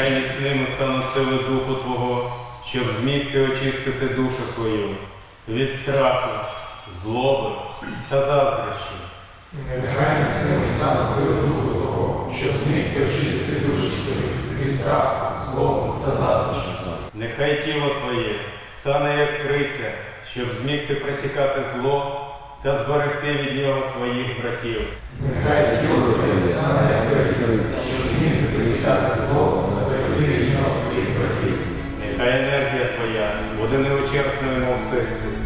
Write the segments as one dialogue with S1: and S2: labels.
S1: Нехай міцними стануть сили Духу Твого, щоб зміг ти очистити душу свою від страху, злоби та заздрощі.
S2: Нехай міцними стане сили Духу Твого, щоб зміг ти очистити душу свою від страху, злобу та заздрощі.
S1: Нехай тіло Твоє стане як криця, щоб зміг ти пресікати зло та зберегти від нього своїх братів.
S2: Нехай тіло Твоє стане як криця, щоб зміг ти присікати зло
S1: Нехай енергія Твоя буде неочерпною, мов всесвіт,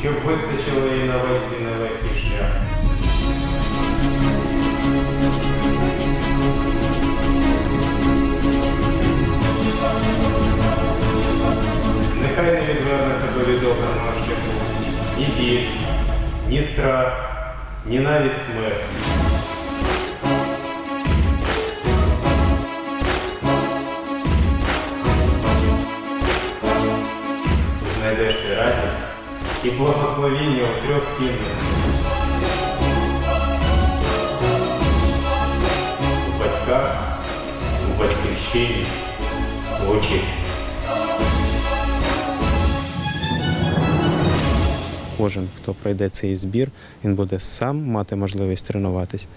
S1: щоб вистачило їй на весь твій нелегкий шлях. Нехай не відверне тебе від обраного шляху ні біль, ні страх, ні навіть смерть. І благословіння у трьох цінностях. У батьках, у батьківщині, у очі.
S3: Кожен, хто пройде цей збір, він буде сам мати можливість тренуватись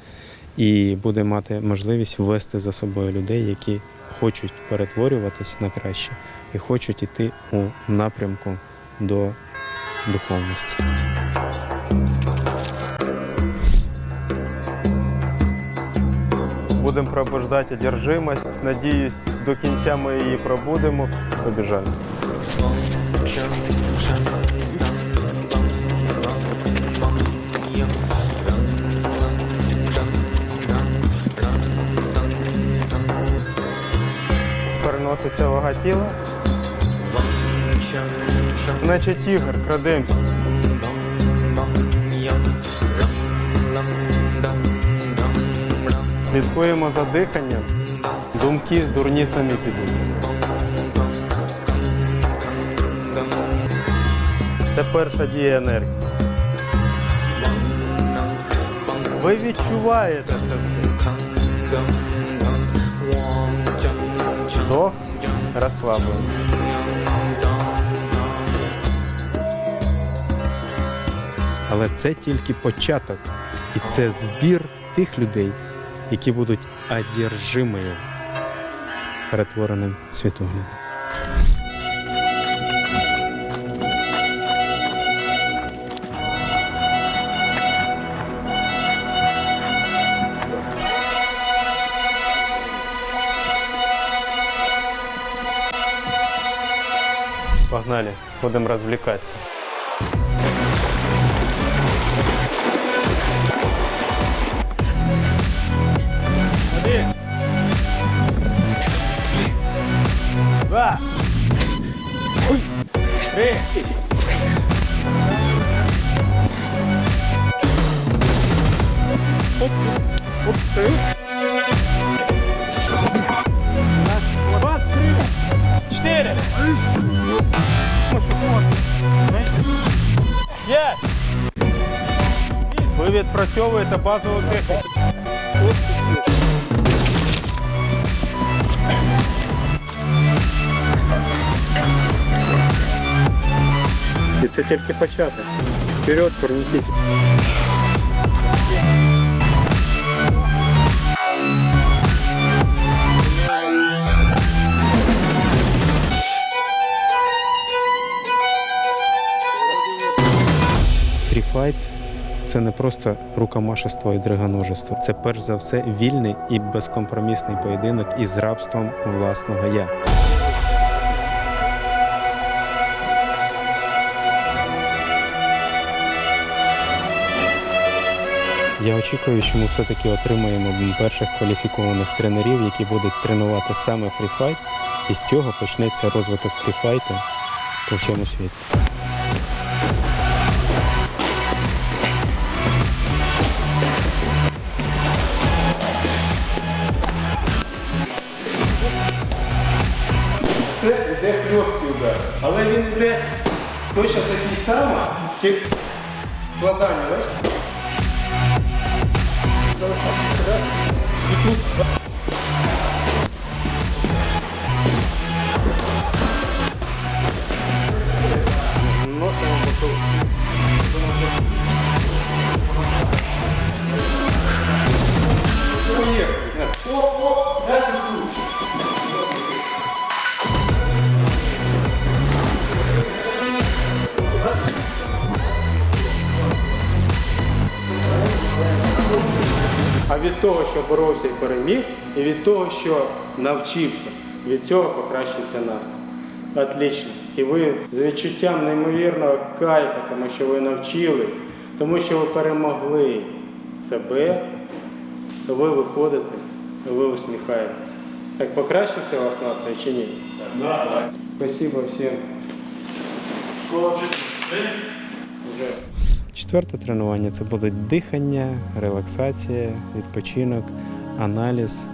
S3: і буде мати можливість ввести за собою людей, які хочуть перетворюватись на краще і хочуть іти у напрямку до духовності. Будемо пробуждати одержимость. Надіюсь, до кінця ми її пробудемо. Побіжали. Переноситься вага тіла. Значить, тігр, крадемося. Слідкуємо за диханням. Думки дурні самі підуть. Це перша дія енергії. Ви відчуваєте це все. Вдох, розслаблено. Але це тільки початок. І це збір тих людей, які будуть одержимою перетвореним світоглядом. Погнали, будемо розвлікатися. Два. Три. Оп, оп, три. Раз, два, три. Четыре. П'ять. Ви відпрацьовуєте базову техніку. І Це тільки початок. Вперед, турнікіть. Фріфайт це не просто рукомашество і дригоножество. Це перш за все вільний і безкомпромісний поєдинок із рабством власного я. Я очікую, що ми все-таки отримаємо перших кваліфікованих тренерів, які будуть тренувати саме фріфайт, і з цього почнеться розвиток фріфайту по всьому світу.
S1: Це йде хльосткий удар. Але він йде точно такий самий, як складання, бачите? Let's
S3: go. Від того, що боровся і переміг, і від того, що навчився, від цього покращився настрій. Отлично. І ви з відчуттям неймовірного кайфу, тому що ви навчились, тому що ви перемогли себе, ви виходите, ви усміхаєтесь. Так покращився у вас настрій чи ні? Так. Спасибо всім. Вже. Четверте тренування це будуть дихання, релаксація, відпочинок, аналіз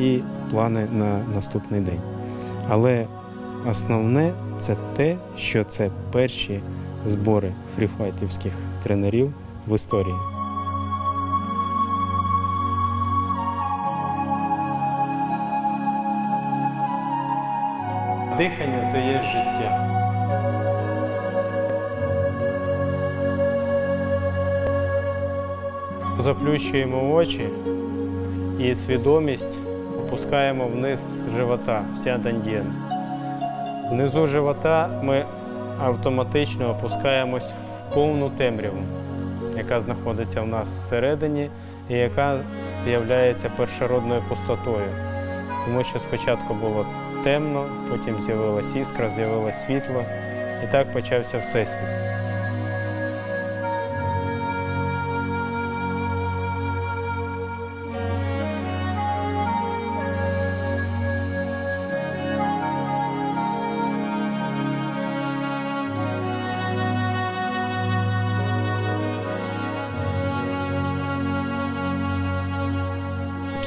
S3: і плани на наступний день. Але основне це те, що це перші збори фріфайтівських тренерів в історії. Дихання це є життя. Заплющуємо очі і свідомість опускаємо вниз живота, вся дандєн. Внизу живота ми автоматично опускаємось в повну темряву, яка знаходиться в нас всередині і яка є першородною пустотою. Тому що спочатку було темно, потім з'явилась іскра, з'явилось світло, і так почався всесвіт.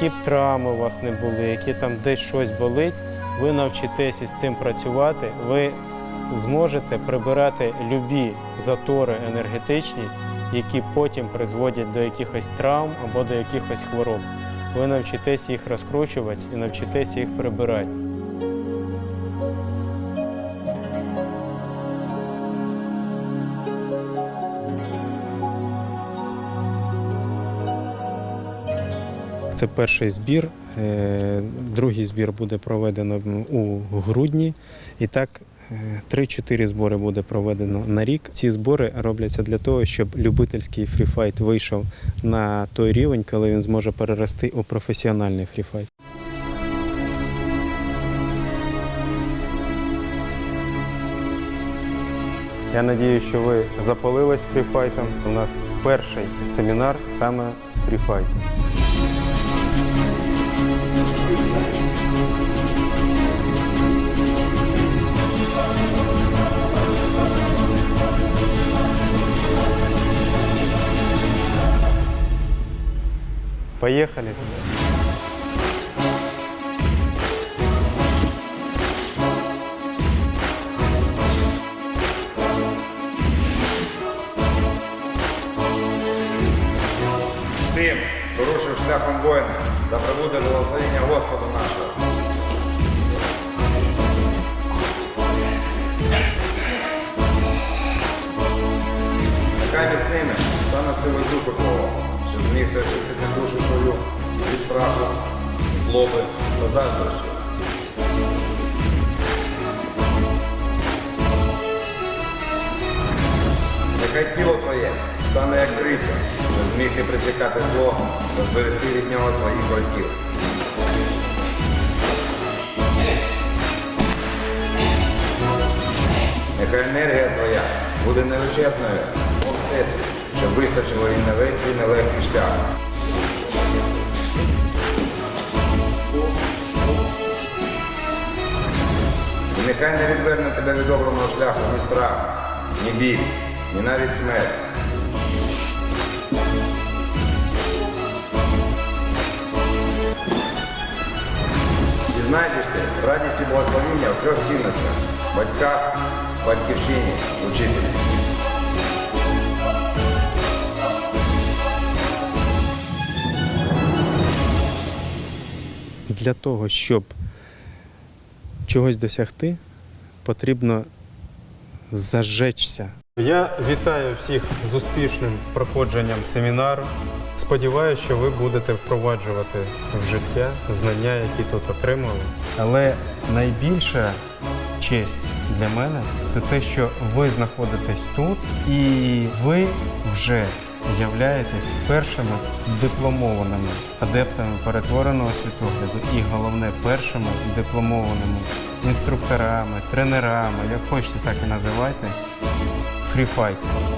S3: Які б травми у вас не були, які там десь щось болить, ви навчитесь із цим працювати, ви зможете прибирати любі затори енергетичні, які потім призводять до якихось травм або до якихось хвороб. Ви навчитесь їх розкручувати і навчитесь їх прибирати. Це перший збір. Е, Другий збір буде проведено у грудні. І так е, 3-4 збори буде проведено на рік. Ці збори робляться для того, щоб любительський фріфайт вийшов на той рівень, коли він зможе перерости у професіональний фріфайт. Я надію, що ви запалились фріфайтом. У нас перший семінар саме з фріфайту. Поехали.
S4: Тим, порушив шляхом воїна, да прибуде благословення Господа нашого. Нехай міцними стане сили духу Твого, щоб зміг ти очистити душу свою від страху, злоби та заздрощів. Нехай тіло твоє стане як криця, щоб зміг ти присікати зло та зберегти від нього своїх братів. Нехай енергія твоя буде невичерпною, мов всесвіт, щоб вистачило і на весь твій нелегкий шлях. І нехай не відверне тебе від обраного шляху ні страх, ні біль, ні навіть смерть. І знайдеш ти радість і благословіння в трьох цінностях – батьках, батьківщині, учителі.
S3: Для того, щоб чогось досягти, потрібно зажечься. Я вітаю всіх з успішним проходженням семінару. Сподіваюся, що ви будете впроваджувати в життя знання, які тут отримали. Але найбільша честь для мене це те, що ви знаходитесь тут і ви вже являєтесь першими дипломованими адептами перетвореного світогляду і головне першими дипломованими інструкторами, тренерами, як хочете, так і називайте, фріфайтерами.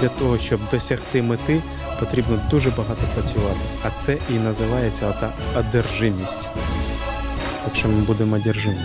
S3: Для того, щоб досягти мети, потрібно дуже багато працювати. А це і називається ота одержимість. Так що ми будемо одержимі.